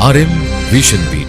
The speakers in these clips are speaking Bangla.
আর এম ভিশন বিডি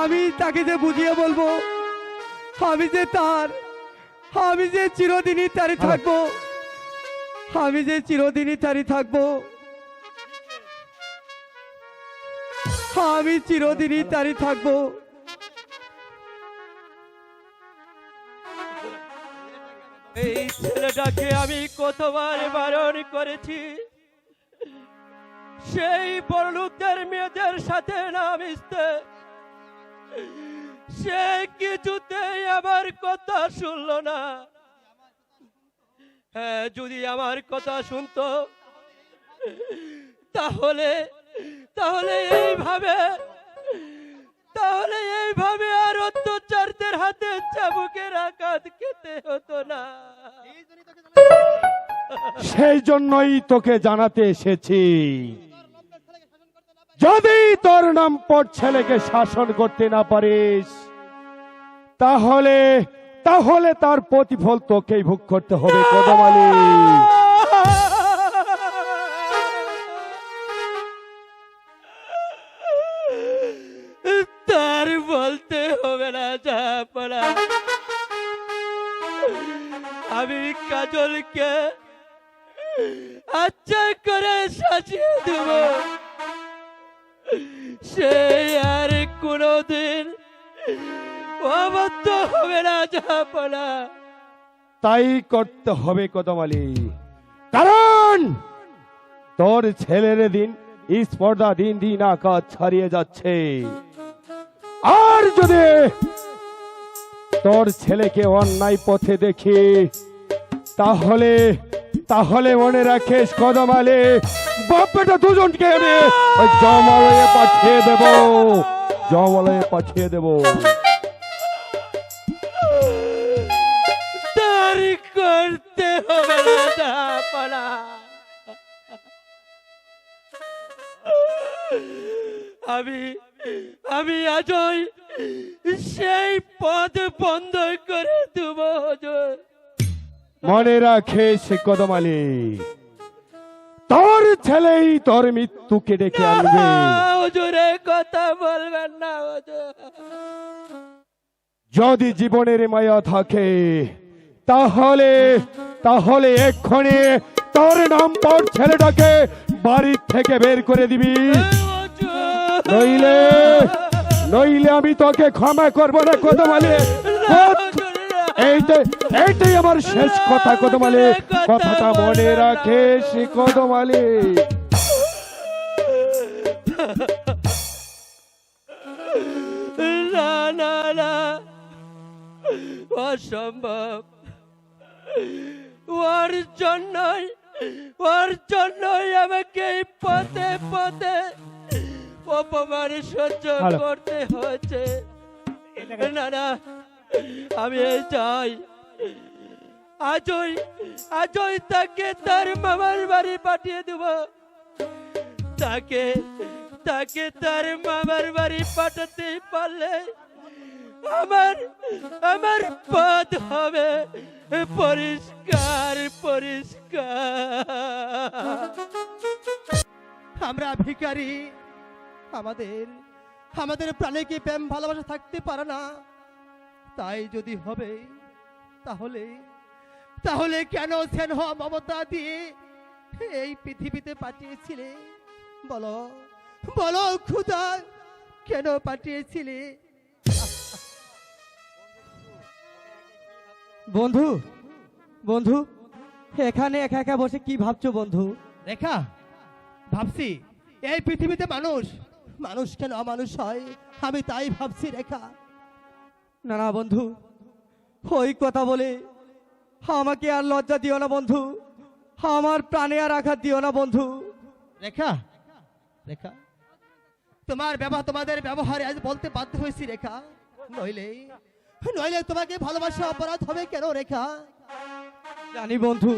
আমি তাকে যে বুঝিয়ে বলব আমি যে তার আমি যে চিরদিনই তারই থাকব আমি যে চিরদিনই তারি থাকব আমি চিরদিনই তারই থাকব। এই ছেলেটাকে আমি কতবার বারণ করেছি। সেই বড়লোকদের মেয়েদের সাথে না মিশতে সে কিছুতেই আমার কথা শুনলো না। হ্যাঁ যদি আমার কথা শুনতো, তাহলে তাহলে এইভাবে তাহলে এইভাবে আর অত্যাচারদের হাতে চাবুকের আঘাত খেতে হতো না। সেই জন্যই তোকে জানাতে এসেছি। যদি তোর নাম পর ছেলেকে শাসন করতে না পারিস, তাহলে তাহলে তার প্রতিফল তোকেই ভোগ করতে হবে তার বলতে হবে না যা পড়া আমি কাজলকে আচ্ছা করে সাজিয়ে দেব। সে আর কোনোদিন অবদ্ধ হবে না পড়া তাই করতে হবে কদমালি কারণ তোর ছেলের দিন স্পর্ধা দিন দিন আকাশ ছাড়িয়ে যাচ্ছে। আর যদি তোর ছেলেকে অন্যায় পথে দেখি, তাহলে তাহলে মনে রাখিস কদমালে বাপ্পাটা দুজনকে আমি ওই জমালয়ে পাঠিয়ে দেব। জমালয়ে পাঠিয়ে দেব। করতে হবে আমি আমি আজই সেই পদ বন্ধ করে দেব, হুজুর। মনে রাখিস কদমালি। তোর ছেলেই তোর মৃত্যুকে ডেকে আনবে। হুজুরে কথা বলবেন না যদি জীবনের মায়া থাকে তাহলে তাহলে এক্ষণে তোর নাম পর ছেলেটাকে বাড়ির থেকে বের করে দিবি। নইলে নইলে আমি তোকে ক্ষমা করব না কদমালি। এইটাই এইটাই আমার শেষ কথা কদমালি। কথাটা মনে রাখিস কদমালি। না না না। অসম্ভব। ওর জন্যই ওর জন্যই আমাকে পথে পথে অপমান সহ্য করতে হচ্ছে না না। আমি চাই। আজই আজই তাকে তার মামার বাড়ি পাঠিয়ে দেব। তাকে তাকে তার মামার বাড়ি পাঠাতে পারলে আমার আমার পথ হবে পরিষ্কার পরিষ্কার। আমরা ভিখারি। আমাদের আমাদের প্রাণে কি প্রেম ভালোবাসা থাকতে পারে না? তাই যদি হবে তাহলে তাহলে কেন স্নেহ মমতা দিয়ে এই পৃথিবীতে পাঠিয়েছিলে? বলো বলো খুদা কেন পাঠিয়েছিলে? বন্ধু বন্ধু এখানে একা একা বসে কি ভাবছ বন্ধু? রেখা ভাবছি এই পৃথিবীতে মানুষ। মানুষ কেন অমানুষ হয়? আমি তাই ভাবছি রেখা। না না বন্ধু। ওই কথা বলে আমাকে আর লজ্জা দিও না বন্ধু। আমার প্রাণে আর আঘাত দিও না বন্ধু। রেখা রেখা। তোমার ব্যবহার তোমাদের ব্যবহারে আজ বলতে বাধ্য হয়েছি রেখা। নইলে নইলে তোমাকে ভালোবাসা অপরাধ হবে কেন রেখা? জানি বন্ধু।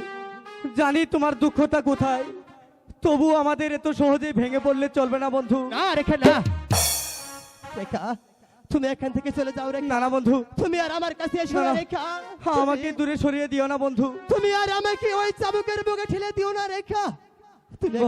জানি তোমার দুঃখতা কোথায়। তবু আমাদের এত সহজে ভেঙে পড়লে চলবে না বন্ধু। না রেখা না। রেখা তুমি এখান থেকে চলে যাও রে না না বন্ধু। তুমি আর আমার কাছে এসো না রেখা। আমাকে দূরে সরিয়ে দিও না বন্ধু। তুমি আর আমাকে ওই চাবুকের বুকে ঠেলে দিও না রেখা। তুমি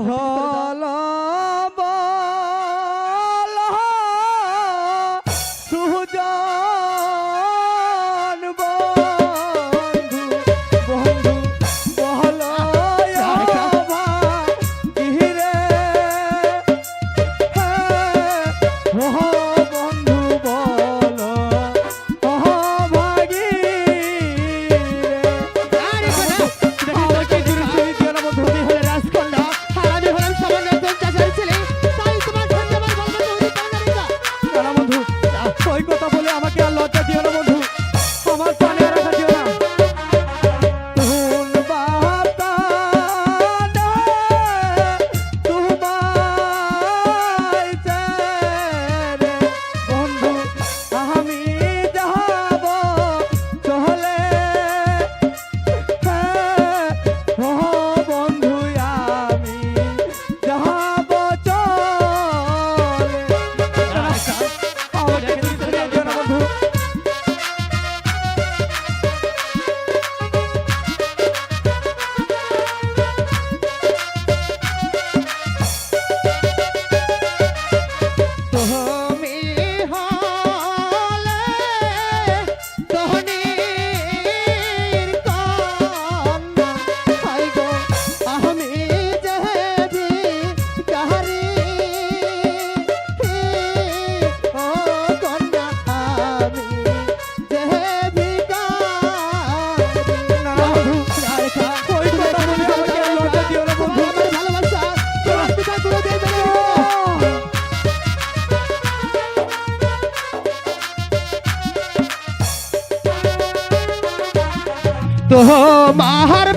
তোমার